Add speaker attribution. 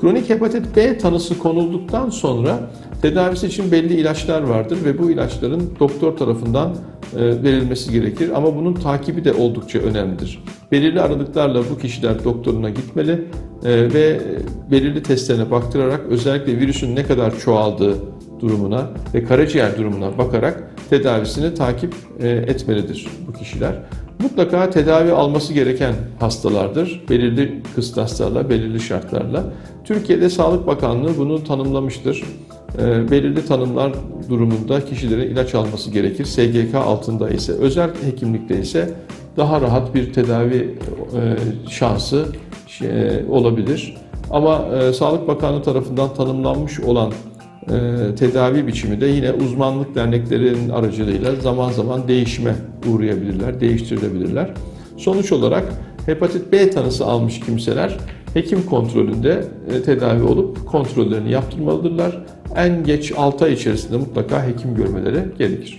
Speaker 1: Kronik hepatit B tanısı konulduktan sonra tedavisi için belli ilaçlar vardır ve bu ilaçların doktor tarafından e, verilmesi gerekir ama bunun takibi de oldukça önemlidir. Belirli aralıklarla bu kişiler doktoruna gitmeli e, ve belirli testlerine baktırarak özellikle virüsün ne kadar çoğaldığı durumuna ve karaciğer durumuna bakarak tedavisini takip e, etmelidir bu kişiler. Mutlaka tedavi alması gereken hastalardır. Belirli kıstaslarla, belirli şartlarla. Türkiye'de Sağlık Bakanlığı bunu tanımlamıştır. E, belirli tanımlar durumunda kişilerin ilaç alması gerekir. SGK altında ise, özel hekimlikte ise daha rahat bir tedavi e, şansı e, olabilir. Ama e, Sağlık Bakanlığı tarafından tanımlanmış olan tedavi biçimi de yine uzmanlık derneklerinin aracılığıyla zaman zaman değişime uğrayabilirler, değiştirilebilirler. Sonuç olarak hepatit B tanısı almış kimseler hekim kontrolünde e, tedavi olup kontrollerini yaptırmalıdırlar. En geç 6 ay içerisinde mutlaka hekim görmeleri gerekir.